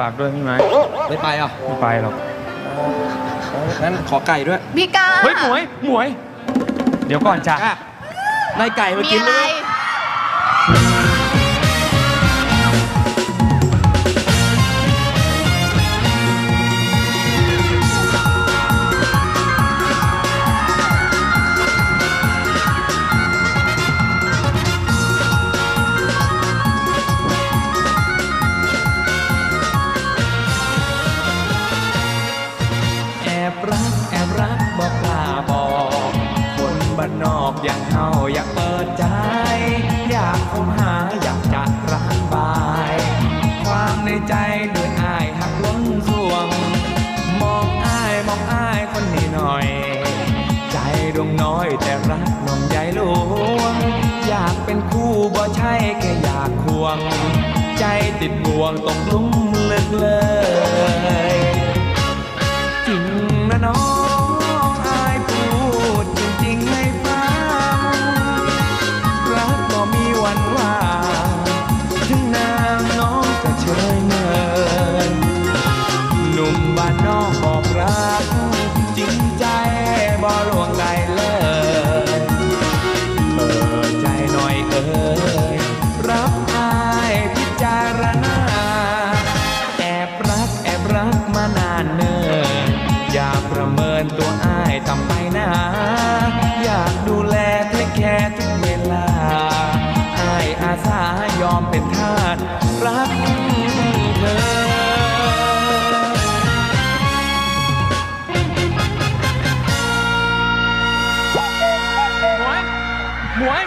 ฝากด้วยพี่ไม้ไม่ไปอะไม่ไปหรอกงั้นขอไก่ด้วย พี่ก้าเฮ้ยหมวยหมวย เดี๋ยวก่อนจ้ะอะได้ไก่มามีกินอะไรเลย อบรักแอบรักบอกกล้าบอก คนบ้านนอกอย่างเฮาอยากเปิดใจ อยากคบหาอยากจัดร้านบาย ความในใจด้วยอายหักล้นสวง มองอายมองอายคนนี้หน่อย ใจดวงน้อยแต่รักน้องใหญ่หลวง อยากเป็นคู่บ่ใช่แค่อยากควง ใจติดบ่วงตกหลุมลึกเลยานานเนิ่นอย่าประเมินตัวอ้ายทำไปนะ อยากดูแลเทคแคร์ทุกเวลาอ้ายอาสายอมเป็นทาสรักเธอหมวยหมวย